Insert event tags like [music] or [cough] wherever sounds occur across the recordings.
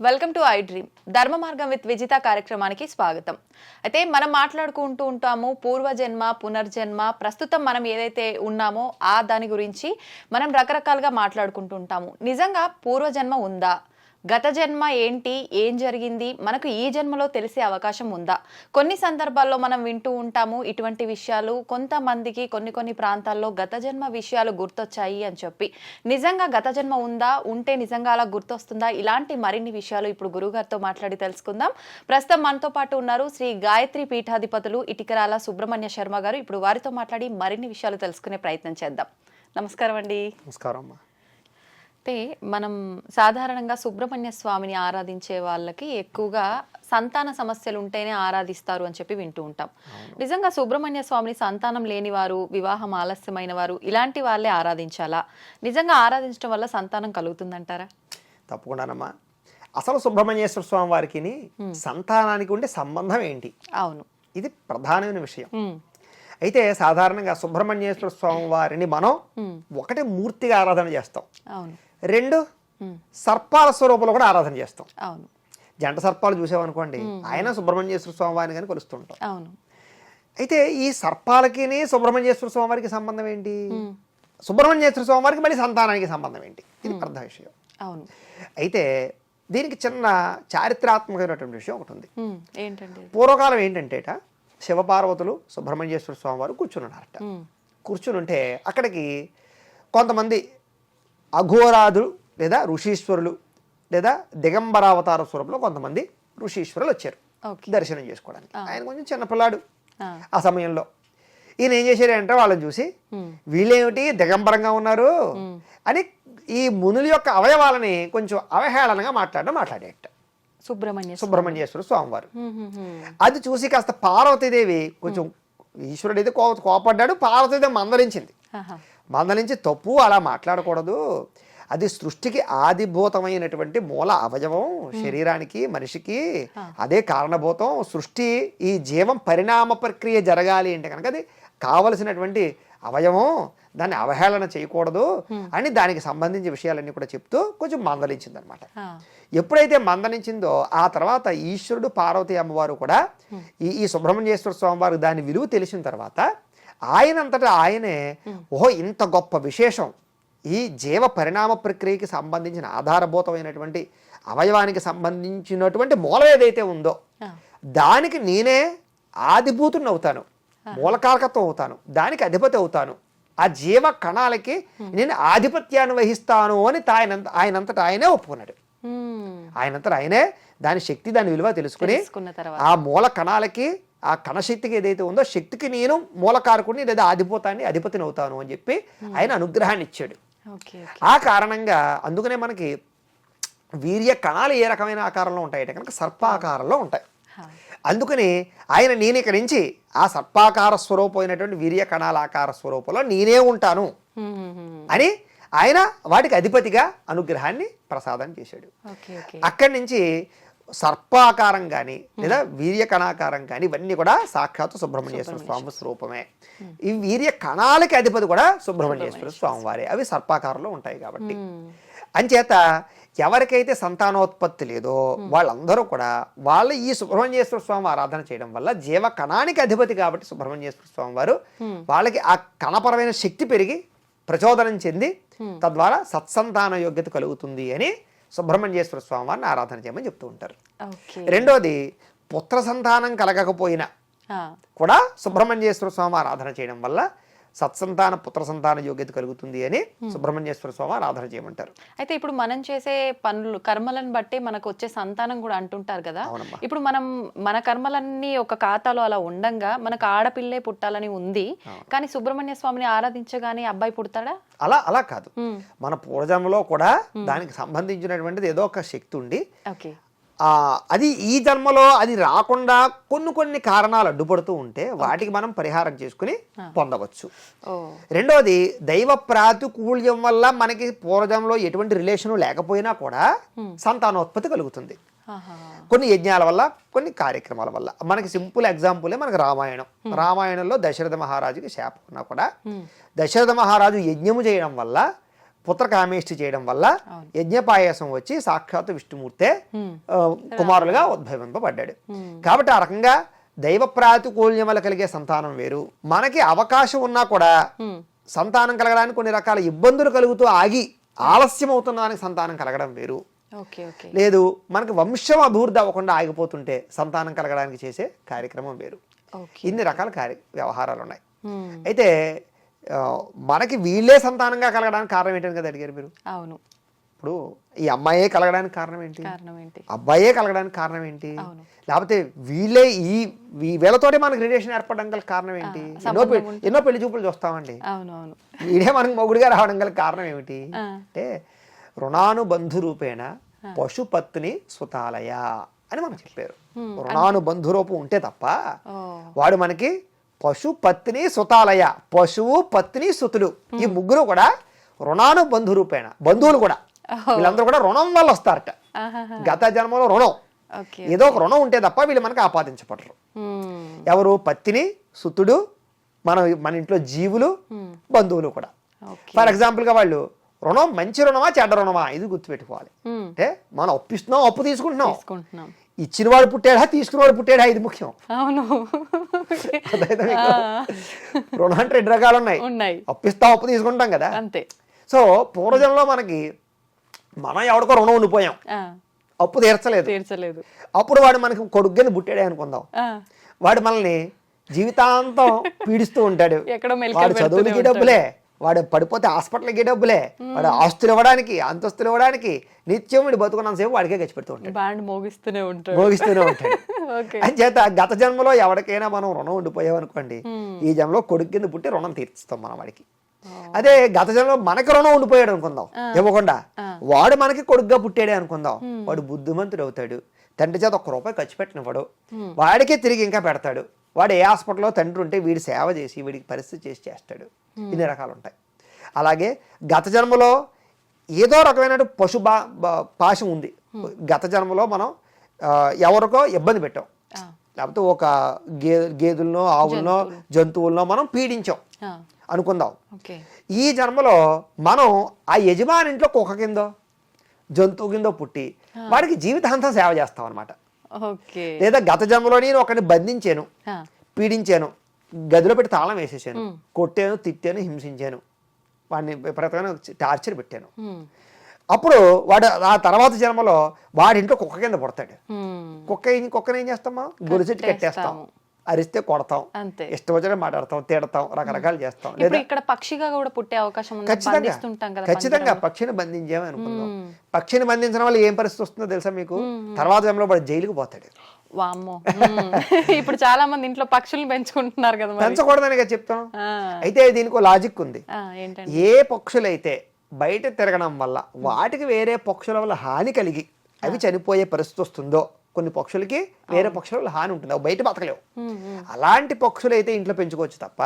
Welcome to I dream Dharma Margam with Vijitha కార్యక్రమానికి స్వాగతం. అయితే మనం మాట్లాడుకుంటూ ఉంటాము పూర్వజన్మ పునర్జన్మ ప్రస్తుతం మనం ఏదైతే ఉన్నామో ఆ దాని గురించి మనం రకరకాలుగా మాట్లాడుకుంటూ ఉంటాము. నిజంగా పూర్వజన్మ ఉందా? గత జన్మ ఏంటి ఏం జరిగింది మనకు ఈ జన్మలో తెలిసే అవకాశం ఉందా? కొన్ని సందర్భాల్లో మనం వింటూ ఉంటాము ఇటువంటి విషయాలు. కొంతమందికి కొన్ని కొన్ని ప్రాంతాల్లో గత జన్మ విషయాలు గుర్తొచ్చాయి అని చెప్పి. నిజంగా గత జన్మ ఉందా? ఉంటే నిజంగా అలా గుర్తొస్తుందా? ఇలాంటి మరిన్ని విషయాలు ఇప్పుడు గురుగారితో మాట్లాడి తెలుసుకుందాం. ప్రస్తుతం మనతో పాటు ఉన్నారు శ్రీ గాయత్రి పీఠాధిపతులు ఇటికరాల సుబ్రహ్మణ్య శర్మ గారు. ఇప్పుడు వారితో మాట్లాడి మరిన్ని విషయాలు తెలుసుకునే ప్రయత్నం చేద్దాం. నమస్కారం అండి. నమస్కారం అమ్మా. అంటే మనం సాధారణంగా సుబ్రహ్మణ్య స్వామిని ఆరాధించే వాళ్ళకి ఎక్కువగా సంతాన సమస్యలు ఉంటేనే ఆరాధిస్తారు అని చెప్పి వింటూ ఉంటాం. నిజంగా సుబ్రహ్మణ్య స్వామిని సంతానం లేని వారు వివాహం ఆలస్యమైన వారు ఇలాంటి వాళ్ళే ఆరాధించాలా? నిజంగా ఆరాధించడం వల్ల సంతానం కలుగుతుందంటారా? తప్పకుండానమ్మా అసలు సుబ్రహ్మణ్యేశ్వర స్వామి వారికి సంతానానికి ఉండే సంబంధం ఏంటి? అవును. ఇది ప్రధానమైన విషయం. అయితే సాధారణంగా సుబ్రహ్మణ్యేశ్వర స్వామి వారిని మనం ఒకటి మూర్తిగా ఆరాధన చేస్తాం. అవును. రెండు సర్పాల స్వరూపంలో కూడా ఆరాధన చేస్తాం. అవును. జంట సర్పాలు చూసామనుకోండి ఆయన సుబ్రహ్మణ్యేశ్వర స్వామి వారిని కానీ కొలుస్తుంటాం. అవును. అయితే ఈ సర్పాలకి సుబ్రహ్మణ్యేశ్వర స్వామి వారికి సంబంధం ఏంటి? సుబ్రహ్మణ్యేశ్వర స్వామి వారికి మళ్ళీ సంతానానికి సంబంధం ఏంటి? ఇది ప్రధాన విషయం. అవును. అయితే దీనికి చిన్న చారిత్రాత్మకమైనటువంటి విషయం ఒకటి ఉంది. అది? పూర్వకాలం ఏంటంటేట శివపార్వతులు సుబ్రహ్మణ్యేశ్వర స్వామి వారు కూర్చుని ఉన్నారట. ఉమ్, కూర్చుని ఉంటే అక్కడికి కొంతమంది అఘోరాదులు లేదా ఋషీశ్వరులు లేదా దిగంబరావతార స్వరూపంలో కొంతమంది ఋషీశ్వరులు వచ్చారు దర్శనం చేసుకోవడానికి. ఆయన కొంచెం చిన్నపిల్లాడు ఆ, సమయంలో. ఈయన ఏం చేశారంటే వాళ్ళని చూసి వీళ్ళేమిటి? దిగంబరంగా ఉన్నారు? అని ఈ మునుల యొక్క అవయవాలని కొంచెం అవహేళనగా మాట్లాడడం మాట్లాడేట సుబ్రహ్మణ్య. సుబ్రహ్మణ్యేశ్వర స్వామి. వారు ఉమ్, ఉమ్, ఉమ్, అది చూసి కాస్త పార్వతీదేవి కొంచెం ఈశ్వరుడు అయితే కోపడ్డాడు. పార్వతీదేవి మందలించింది. ఆహా, మందలించి తప్పు అలా మాట్లాడకూడదు. అది సృష్టికి ఆదిభూతమైనటువంటి మూల అవయవం శరీరానికి మనిషికి. అదే కారణభూతం. సృష్టి ఈ జీవం పరిణామ ప్రక్రియ జరగాలి అంటే కనుక అది కావలసినటువంటి అవయవం. దాన్ని అవహేళన చేయకూడదు. అని దానికి సంబంధించిన విషయాలన్నీ కూడా చెప్తూ కొంచెం మందలించింది అనమాట ఎప్పుడైతే మందలించిందో ఆ తర్వాత ఈశ్వరుడు పార్వతి అమ్మవారు కూడా ఈ ఈ సుబ్రహ్మణ్యేశ్వర స్వామి వారికి దాని విలువ తెలిసిన తర్వాత ఆయనంతటా ఆయనే ఓహో ఇంత గొప్ప విశేషం. ఈ జీవ పరిణామ ప్రక్రియకి సంబంధించిన ఆధారభూతమైనటువంటి అవయవానికి సంబంధించినటువంటి మూలం ఏదైతే ఉందో దానికి నేనే ఆదిభూతుని అవుతాను. మూలకారకత్వం అవుతాను. దానికి అధిపతి అవుతాను. ఆ జీవ కణాలకి నేను ఆధిపత్యాన్ని వహిస్తాను అని తాయనంత ఆయనంతటా ఆయనే ఒప్పుకున్నాడు. ఆయనంతట ఆయనే దాని శక్తి దాని విలువ తెలుసుకుని ఆ మూల కణాలకి ఆ కణశక్తికి ఏదైతే ఉందో శక్తికి నేను మూలకారకుడిని లేదా ఆధిపతాన్ని అధిపతిని అవుతాను అని చెప్పి ఆయన అనుగ్రహాన్ని ఇచ్చాడు. ఆ కారణంగా అందుకనే మనకి వీర్య కణాలు ఏ రకమైన ఆకారంలో ఉంటాయంటే కనుక సర్పాకారంలో ఉంటాయి. అందుకని ఆయన నేను ఇక్కడి నుంచి ఆ సర్పాకార స్వరూపమైనటువంటి వీర్య కణాల ఆకార స్వరూపంలో నేనే ఉంటాను ఉమ్, ఉమ్, అని ఆయన వాటికి అధిపతిగా అనుగ్రహాన్ని ప్రసాదం చేశాడు. అక్కడి నుంచి సర్పాకారం కానీ లేదా వీర్య కణాకారం కానీ ఇవన్నీ కూడా సాక్షాత్తు సుబ్రహ్మణ్యేశ్వర స్వామి స్వరూపమే. ఈ వీర్య కణాలకి అధిపతి కూడా సుబ్రహ్మణ్యేశ్వర స్వామి వారే అవి సర్పాకారంలో ఉంటాయి కాబట్టి. అంచేత ఎవరికైతే సంతానోత్పత్తి లేదో వాళ్ళందరూ కూడా వాళ్ళ ఈ సుబ్రహ్మణ్యేశ్వర స్వామి ఆరాధన చేయడం వల్ల జీవ కణానికి అధిపతి కాబట్టి సుబ్రహ్మణ్యేశ్వర స్వామి వారు వాళ్ళకి ఆ కణపరమైన శక్తి పెరిగి ప్రచోదనం చెంది తద్వారా సత్సంతాన యోగ్యత కలుగుతుంది అని సుబ్రహ్మణ్యేశ్వర స్వామి వారిని ఆరాధన చేయమని చెప్తూ ఉంటారు. రెండోది పుత్ర సంతానం కలగకపోయినా కూడా సుబ్రహ్మణ్యేశ్వర స్వామి ఆరాధన చేయడం వల్ల సత్సంతాన పుత్ర సంతాన యోగ్యత కలుగుతుంది అని సుబ్రహ్మణ్యేశ్వర స్వామి ఆరాధన చేయమంటారు. అయితే ఇప్పుడు మనం చేసే పనులు కర్మలను బట్టి మనకు వచ్చే సంతానం కూడా అంటుంటారు కదా. ఇప్పుడు మనం మన కర్మలన్నీ ఒక ఖాతాలో అలా ఉండంగా మనకు ఆడపిల్లే పుట్టాలని ఉంది. కానీ సుబ్రహ్మణ్య స్వామిని ఆరాధించగానే అబ్బాయి పుడతాడా? అలా అలా కాదు. మన పూర్వజన్మలో కూడా దానికి సంబంధించినటువంటిది ఏదో ఒక శక్తి ఉండి అది ఈ జన్మలో అది రాకుండా కొన్ని కొన్ని కారణాలు అడ్డుపడుతూ ఉంటే వాటికి మనం పరిహారం చేసుకుని పొందవచ్చు. రెండోది దైవ ప్రాతికూల్యం వల్ల మనకి పూర్వజంలో ఎటువంటి రిలేషన్ లేకపోయినా కూడా సంతానోత్పత్తి కలుగుతుంది. కొన్ని యజ్ఞాల వల్ల కొన్ని కార్యక్రమాల వల్ల. మనకి సింపుల్ ఎగ్జాంపులే మనకి రామాయణం. రామాయణంలో దశరథ మహారాజుకి శాపం ఉన్నా కూడా దశరథ మహారాజు యజ్ఞము చేయడం వల్ల పుత్రకామేష్టి చేయడం వల్ల యజ్ఞపాయసం వచ్చి సాక్షాత్ విష్ణుమూర్తే కుమారులుగా ఉద్భవింపబడ్డాడు. కాబట్టి ఆ రకంగా దైవ ప్రాతికూల్యం వల్ల కలిగే సంతానం వేరు. మనకి అవకాశం ఉన్నా కూడా సంతానం కలగడానికి కొన్ని రకాల ఇబ్బందులు కలుగుతూ ఆగి ఆలస్యం అవుతున్న దానికి సంతానం కలగడం వేరు. లేదు మనకి వంశం అభివృద్ధి అవ్వకుండా ఆగిపోతుంటే సంతానం కలగడానికి చేసే కార్యక్రమం వేరు. ఇన్ని రకాల కార్య వ్యవహారాలు ఉన్నాయి. అయితే మనకి వీళ్ళే సంతానంగా కలగడానికి కారణం ఏంటని కదా అడిగారు మీరు? అవును. ఇప్పుడు ఈ అమ్మాయే కలగడానికి కారణం ఏంటి? అబ్బాయే కలగడానికి కారణం ఏంటి. లేకపోతే వీళ్ళే ఈ వీ- వీళ్ళతోటే మనకి రిలేషన్ ఏర్పడడం గల కారణం ఏంటి? ఎన్నో ఎన్నో పెళ్ళి చూపులు చూస్తామండి. వీడే మనకి మొగుడిగా రావడం గల కారణం ఏమిటి. అంటే రుణానుబంధు రూపేణ పశుపత్ని సుతాలయ అని మనకు చెప్పారు. రుణానుబంధు రూపం ఉంటే తప్ప వాడు మనకి పశు పత్ని సుతాలయ. పశువు పత్ని సుతులు. ఈ ముగ్గురు కూడా రుణానుబంధు రూపేణ బంధువులు కూడా. వీళ్ళందరూ కూడా రుణం వల్ల వస్తారట. గత జన్మలో రుణం. ఏదో ఒక రుణం ఉంటే తప్ప వీళ్ళు మనకి ఆపాదించబడరు. ఎవరు? పత్తిని సుతుడు మన మన ఇంట్లో జీవులు బంధువులు కూడా. ఫర్ ఎగ్జాంపుల్గా వాళ్ళు రుణం మంచి రుణమా చెడ్డ రుణమా ఇది గుర్తుపెట్టుకోవాలి. అంటే మనం అప్పు ఇస్తున్నాం అప్పు తీసుకుంటున్నాం. ఇచ్చినవాడు పుట్టాడా తీసుకున్నవాడు పుట్టాడా ఇది ముఖ్యం. అవును. అర్థమైందా మీకు? రుణం అంటే రెండు రకాలు ఉన్నాయి. ఉన్నాయి అప్పిస్తాం అప్పు తీసుకుంటాం కదా. అంతే. సో పూర్వజంలో మనకి మనం ఎవడికో రుణం ఉండిపోయాం. అప్పు తీర్చలేదు. తీర్చలేదు. అప్పుడు వాడు మనకి కొడుకుని పుట్టాడే అనుకుందాం. వాడు మనల్ని జీవితాంతం [laughs] పీడిస్తూ ఉంటాడు. వాడు చదువులకి. డబ్బులే. వాడు పడిపోతే హాస్పిటల్కి డబ్బులే. వాడు ఆస్తులు ఇవ్వడానికి అంతస్తులు ఇవ్వడానికి నిత్యం వీడు బతుకున్నంత సేపు వాడికే ఖర్చు పెడుతూ ఉంటాడు. బ్యాండ్ మోగిస్తూనే ఉంటాడు. అని చేత గత జన్మలో ఎవరికైనా మనం రుణం ఉండిపోయాం అనుకోండి ఈ జన్మలో కొడుకు కింద పుట్టి రుణం తీర్చుతాం మనం వాడికి. అదే గత జన్మలో మనకి రుణం ఉండిపోయాడు అనుకుందాం. ఇవ్వకుండా వాడు మనకి కొడుకుగా పుట్టాడే అనుకుందాం. వాడు బుద్ధిమంతుడు అవుతాడు. తండ్రి చేత ఒక్క రూపాయి ఖర్చు పెట్టినవాడు వాడికే తిరిగి ఇంకా పెడతాడు. వాడు ఏ హాస్పిటల్లో తండ్రి ఉంటే వీడి సేవ చేసి వీడికి పరిస్థితి చేసి చేస్తాడు. ఇన్ని రకాలు ఉంటాయి అలాగే గత జన్మలో ఏదో రకమైన పశు పాశం ఉంది. గత జన్మలో మనం ఎవరికో ఇబ్బంది పెట్టాం. లేకపోతే ఒక గే గేదెలనో ఆవులనో జంతువులనో మనం పీడించాం. అనుకుందాం. ఈ జన్మలో మనం ఆ యజమాని ఇంట్లో కుక్క కిందో జంతువు కిందో పుట్టి వాడికి జీవితాంతం సేవ చేస్తాం అనమాట లేదా గత జన్మలో నేను ఒకరిని బంధించాను పీడించాను గదిలో పెట్టి తాళం వేసేసాను. కొట్టాను తిట్టాను హింసించాను. వాడిని విపరీతమైన టార్చర్ పెట్టాను. అప్పుడు వాడు ఆ తర్వాత జన్మలో వాడి ఇంట్లో కుక్క కింద పుడతాడు. కుక్క కుక్కని ఏం చేస్తామా? గొలుసెట్టి కట్టేస్తాం. అరిస్తే కొడతాం. ఇష్టం వచ్చిన మాట్లాడతాం తిడతాం రకరకాలు చేస్తాం. లేదా ఇక్కడ పక్షిగా కూడా పుట్టే అవకాశం ఖచ్చితంగా. ఖచ్చితంగా పక్షిని బంధించామని అనుకుందాం. పక్షిని బంధించడం వల్ల ఏం పరిస్థితి వస్తుందో తెలుసా మీకు? తర్వాత జన్మలో వాడు జైలుకు పోతాడు. వామ్మో. మ్మ్. [laughs] ఇప్పుడు చాలా మంది ఇంట్లో పక్షుల్ని పెంచుకుంటున్నారు కదా పెంచకూడదని చెప్తాం అయితే దీనికి లాజిక్ ఉంది. ఏ పక్షులైతే బయట తిరగడం వల్ల వాటికి వేరే పక్షుల వల్ల హాని కలిగి అవి చనిపోయే పరిస్థితి వస్తుందో కొన్ని పక్షులకి వేరే పక్షుల వల్ల హాని ఉంటుంది. అవి బయట బతకలేవు. అలాంటి పక్షులు అయితే ఇంట్లో పెంచుకోవచ్చు తప్ప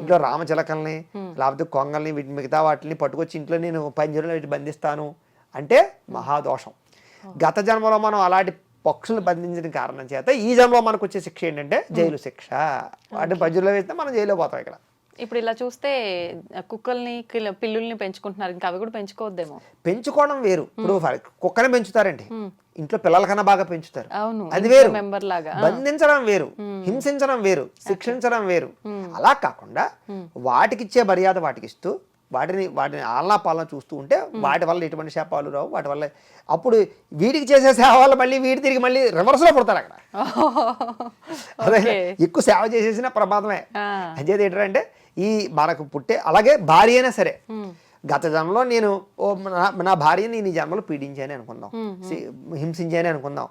ఇంట్లో రామచిలకల్ని లేకపోతే కొంగల్ని వీటి మిగతా వాటిని పట్టుకొచ్చి ఇంట్లో నేను పంజరంలో వీటి బంధిస్తాను అంటే మహాదోషం. గత జన్మలో మనం అలాంటి పక్షులను బంధించిన కారణం చేత ఈ జన్మలో మనకు వచ్చే శిక్ష ఏంటంటే జైలు శిక్ష. వాటిని పంజరంలో వేస్తే మనం జైల్లో పోతాం ఇక్కడ. ఇప్పుడు ఇలా చూస్తే కుక్కల్ని కిల- పిల్లుల్ని పెంచుకుంటున్నారు. ఇంకా అవి కూడా పెంచుకోవద్దేమో. పెంచుకోవడం వేరు. ఇప్పుడు కుక్కని పెంచుతారండి. ఇంట్లో పిల్లల కన్నా బాగా పెంచుతారు. అవును అది వేరు. మెంబర్ లాగా బంధించడం వేరు. హింసించడం వేరు. శిక్షించడం వేరు. అలా కాకుండా వాటికిచ్చే మర్యాద వాటికి ఇస్తూ వాటిని వాటిని ఆలనా పాలన చూస్తూ ఉంటే వాటి వల్ల ఎటువంటి శాపాలు రావు వాటి వల్ల అప్పుడు వీటికి చేసే సేవ వల్ల మళ్ళీ వీటి తిరిగి మళ్ళీ రివర్స్లో పుడతారు అక్కడ. అదే ఎక్కువ సేవ చేసేసిన ప్రమాదమే. అంచేది ఏంటంటే ఈ మనకు పుట్టే అలాగే భార్య అయినా సరే. గత జన్మలో నేను ఓ నా- భార్యని నేను ఈ జన్మలో పీడించాను అనుకుందాం. హింసించాను అనుకుందాం.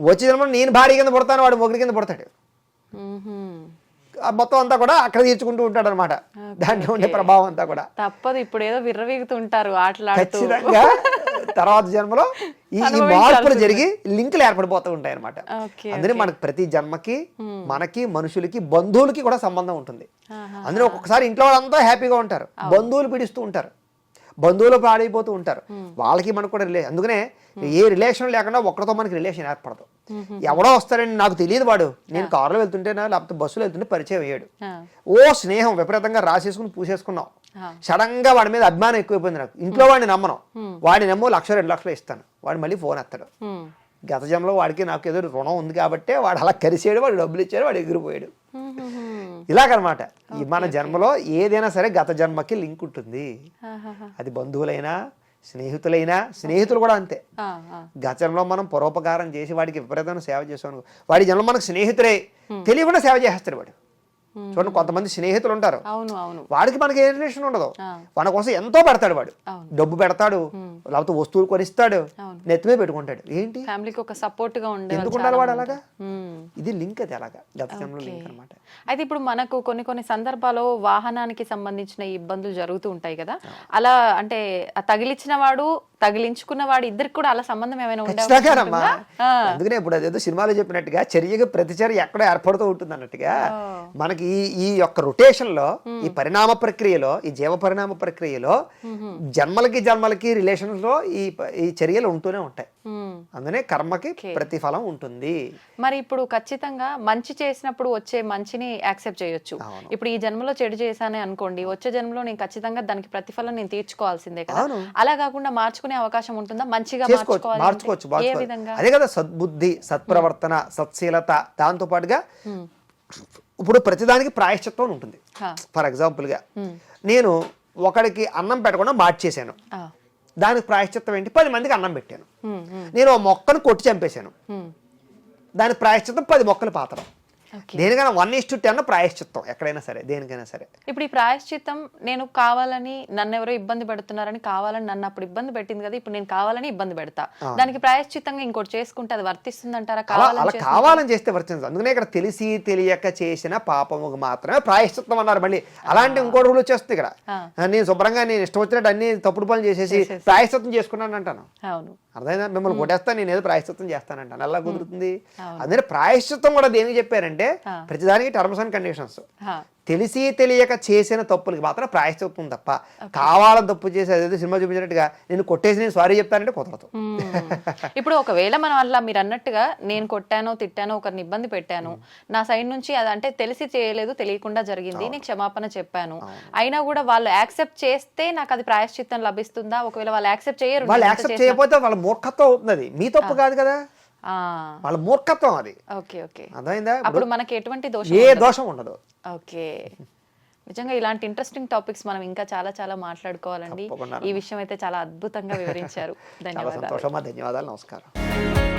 వచ్చే జన్మలో నేను భార్య కింద పుడతాను వాడు మొగుడి కింద పుడతాడు. మొత్తం అంతా కూడా అక్కడ తీర్చుకుంటూ ఉంటాడు అనమాట దాంట్లో ఉండే ప్రభావం అంతా కూడా. తప్పదు ఇప్పుడు ఏదో విర్రవీగుతుంటారు ఖచ్చితంగా. తర్వాత జన్మలో ఈ మార్పులు జరిగి లింకులు ఏర్పడిపోతూ ఉంటాయి అనమాట ఓకే. అందుకే మనకి ప్రతి జన్మకి మనకి మనుషులకి బంధువులకి కూడా సంబంధం ఉంటుంది. అందులో ఒక్కొక్కసారి ఇంట్లో వాళ్ళంతా హ్యాపీగా ఉంటారు. బంధువులు పీడిస్తూ ఉంటారు. బంధువులు పాడైపోతూ ఉంటారు. వాళ్ళకి మనకు కూడా రిలే అందుకనే ఏ రిలేషన్ లేకుండా ఒక్కరితో మనకి రిలేషన్ ఏర్పడదు. ఎవడో వస్తాడని నాకు తెలియదు వాడు. నేను కారులో వెళ్తుంటేనా లేకపోతే బస్సులో వెళ్తుంటే పరిచయం అయ్యాడు. ఓ స్నేహం విపరీతంగా రాసేసుకుని పూసేసుకున్నాం. సడన్గా వాడి మీద అభిమానం ఎక్కువైపోయింది నాకు. ఇంట్లో వాడిని నమ్మను. వాడిని నమ్మో లక్ష రెండు లక్షలు ఇస్తాను. వాడు మళ్ళీ ఫోన్ ఎత్తాడు. గత జన్మలో వాడికి నాకు ఏదో రుణం ఉంది కాబట్టి వాడు అలా కలిసాడు వాడు డబ్బులు ఇచ్చాడు వాడు ఎగిరిపోయాడు. ఇలాగనమాట ఈ మన జన్మలో ఏదైనా సరే గత జన్మకి లింక్ ఉంటుంది. అది బంధువులైనా స్నేహితులైనా స్నేహితులు కూడా అంతే. గత జన్మలో మనం పరోపకారం చేసి వాడికి విపరీతమైన సేవ చేసాం. వాడి జన్మ మనకు స్నేహితుడే తెలియకుండా సేవ చేస్తాడు వాడు చూడండి కొంతమంది స్నేహితులు ఉంటారు వాడికి మనకి ఏ రిలేషన్ ఉండదు. మన కోసం ఎంతో పెడతాడు వాడు. డబ్బు పెడతాడు లేకపోతే వస్తువులు కొనిస్తాడు. నెత్తిమే పెట్టుకుంటాడు. ఏంటి? ఫ్యామిలీకి ఒక సపోర్ట్గా ఉండే ఎందుకు ఉండాలి వాడు అలాగా? ఇది లింక్ అది అలాగా. లింక్ అనమాట అయితే ఇప్పుడు మనకు కొన్ని కొన్ని సందర్భాల్లో వాహనానికి సంబంధించిన ఇబ్బందులు జరుగుతూ ఉంటాయి కదా. అలా అంటే ఆ తగిలించిన వాడు తగిలించుకున్న వాడు ఇద్దరికి కూడా అలా సంబంధం ఏమైనా ఉండే అవకాశం ఖచ్చితంగానమ్మా ఉంటుందా? ఆ, అందుకనే ఇప్పుడు అదేదో సినిమాలో చెప్పినట్టుగా చర్యకి ప్రతిచర్య ఎక్కడ ఏర్పడుతూ ఉంటుంది అన్నట్టుగా మనకి ఈ ఈ యొక్క రొటేషన్లో ఈ పరిణామ ప్రక్రియలో ఈ జీవ పరిణామ ప్రక్రియలో జన్మలకి జన్మలకి రిలేషన్స్లో ఈ ఈ చర్యలు ఉంటూనే ఉంటాయి. ఉమ్. అందుకనే కర్మకి ప్రతిఫలం ఉంటుంది. మరి ఇప్పుడు ఖచ్చితంగా మంచి చేసినప్పుడు వచ్చే మంచిని యాక్సెప్ట్ చేయొచ్చు. ఇప్పుడు ఈ జన్మలో చెడు చేశానే అనుకోండి వచ్చే జన్మలో నేను ఖచ్చితంగా దానికి ప్రతిఫలం నేను తీర్చుకోవాల్సిందే కదా. అలా కాకుండా మార్చుకునే అవకాశం ఉంటుందా? మంచిగా చేసుకోవచ్చు మార్చుకోవచ్చు అదే కదా సద్బుద్ధి సత్ప్రవర్తన సత్శీలత దాంతో పాటుగా ఇప్పుడు ప్రతిదానికి ప్రాయశ్చిత్వం ఉంటుంది. ఫర్ ఎగ్జాంపుల్గా నేను ఒకడికి అన్నం పెట్టకుండా మార్చేశాను ఆ. దానికి ప్రాయశ్చిత్తం ఏంటి? పది మందికి అన్నం పెట్టాను. నేను ఓ మొక్కను కొట్టి చంపేశాను. దాని ప్రాయశ్చిత్తం పది మొక్కలు పాతడం. దేనికైనా వన్ ఇస్ టు టెన్ ప్రాయశ్చిత్తం ఎక్కడైనా సరే దేనికైనా సరే. ఇప్పుడు ఈ ప్రాయశ్చిత్తం నేను కావాలని నన్ను ఎవరో ఇబ్బంది పెడుతున్నారని కావాలని నన్ను అప్పుడు ఇబ్బంది పెట్టింది కదా ఇప్పుడు నేను కావాలని ఇబ్బంది పెడతా. దానికి ప్రాయశ్చిత్తంగా ఇంకోటి చేసుకుంటే అది వర్తిస్తుందంటారా? అలా కావాలని అలా కావాలని చేస్తే వర్తించదు అందుకనే ఇక్కడ తెలిసి తెలియక చేసిన పాపముకు మాత్రమే ప్రాయశ్చిత్తం అన్నారు మళ్ళీ. అలాంటి ఇంకో రూల్ వచ్చేస్తుంది ఇక్కడ. నేను శుభ్రంగా నేను ఇష్టం వచ్చినట్టు అన్ని తప్పుడు పనులు చేసేసి. ప్రాయశ్చిత్తం చేసుకున్నాను అంటాను. అవును. అర్థమైందా? మిమ్మల్ని కొట్టేస్తా నేను ఏదో ప్రాయశ్చిత్తం చేస్తానంటాను. ఎలా కుదురుతుంది. అందుకని ప్రాయశ్చిత్తం కూడా దేనికి చెప్పారంటే ఆ. ప్రతిదానికి టర్మ్స్ అండ్ కండిషన్స్. తెలిసి తెలియక చేసిన తప్పులకి మాత్రం ప్రాయశ్చిత్తం తప్ప. కావాలని తప్పు చేసి అదేదో సినిమా చూపించినట్టుగా నేను కొట్టేసి నేను సారీ చెప్తానంటే కుదరదు. ఇప్పుడు ఒకవేళ మనం అలా మీరు అన్నట్టుగా నేను కొట్టానో తిట్టానో ఒకరిని ఇబ్బంది పెట్టాను నా సైడ్ నుంచి అది అంటే తెలిసి చేయలేదు తెలియకుండా జరిగింది నేను క్షమాపణ చెప్పాను. అయినా కూడా వాళ్ళు యాక్సెప్ట్ చేస్తే నాకు అది ప్రాయశ్చిత్తం లభిస్తుందా? ఒకవేళ వాళ్ళు యాక్సెప్ట్ చేయరు వాళ్ళు యాక్సెప్ట్ చేయకపోతే వాళ్ళ మూర్ఖత్వం అవుతుంది మీ తప్పు కాదు కదా. వాళ్ళ మూర్ఖత్వం అది. Okay okay. అర్థమైందా? అప్పుడు మనకి ఎటువంటి దోషం ఏ. దోషం ఉండదు. ఓకే. నిజంగా ఇలాంటి ఇంట్రెస్టింగ్ టాపిక్స్ మనం ఇంకా చాలా చాలా మాట్లాడుకోవాలండి. ఈ విషయం అయితే చాలా అద్భుతంగా వివరించారు. ధన్యవాదాలు. ధన్యవాదాలు. నమస్కారం.